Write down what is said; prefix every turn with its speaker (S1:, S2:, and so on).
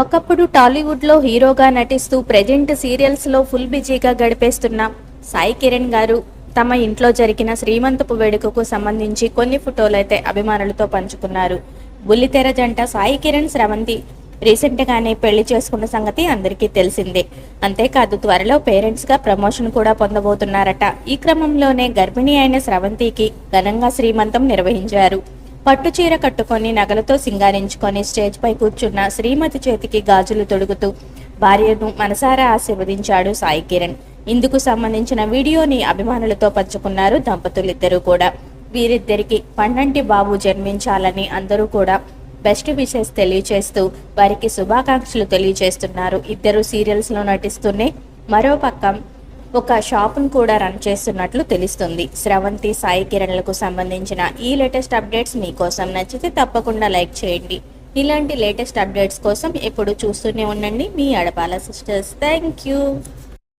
S1: ఒకప్పుడు టాలీవుడ్లో హీరోగా నటిస్తూ ప్రజెంట్ సీరియల్స్లో ఫుల్ బిజీగా గడిపేస్తున్న సాయి కిరణ్ గారు తమ ఇంట్లో జరిగిన శ్రీమంతపు వేడుకకు సంబంధించి కొన్ని ఫోటోలైతే అభిమానులతో పంచుకున్నారు. బుల్లితెర జంట సాయి కిరణ్ స్రవంతి రీసెంట్గానే పెళ్ళి చేసుకున్న సంగతి అందరికీ తెలిసిందే. అంతేకాదు త్వరలో పేరెంట్స్గా ప్రమోషన్ కూడా పొందబోతున్నారట. ఈ క్రమంలోనే గర్భిణి అయిన స్రవంతికి ఘనంగా శ్రీమంతం నిర్వహించారు. పట్టు చీర కట్టుకొని నగలతో సింగారించుకొని స్టేజ్ పై కూర్చున్న శ్రీమతి చేతికి గాజులు తొడుగుతూ భార్యను మనసారా ఆశీర్వదించాడు సాయి కిరణ్. ఇందుకు సంబంధించిన వీడియోని అభిమానులతో పంచుకున్నారు దంపతులిద్దరూ కూడా. వీరిద్దరికి పండంటి బాబు జన్మించాలని అందరూ కూడా బెస్ట్ విషెస్ తెలియచేస్తూ వారికి శుభాకాంక్షలు తెలియచేస్తున్నారు. ఇద్దరు సీరియల్స్లో నటిస్తూనే మరో పక్క ఒక షాప్ను కూడా రన్ చేస్తున్నట్లు తెలుస్తుంది. స్రవంతి సాయి కిరణ్లకు సంబంధించిన ఈ లేటెస్ట్ అప్డేట్స్ మీకోసం నచ్చితే తప్పకుండా లైక్ చేయండి. ఇలాంటి లేటెస్ట్ అప్డేట్స్ కోసం ఎప్పుడు చూస్తూనే ఉండండి. మీ అడపాల సిస్టర్స్. Thank you.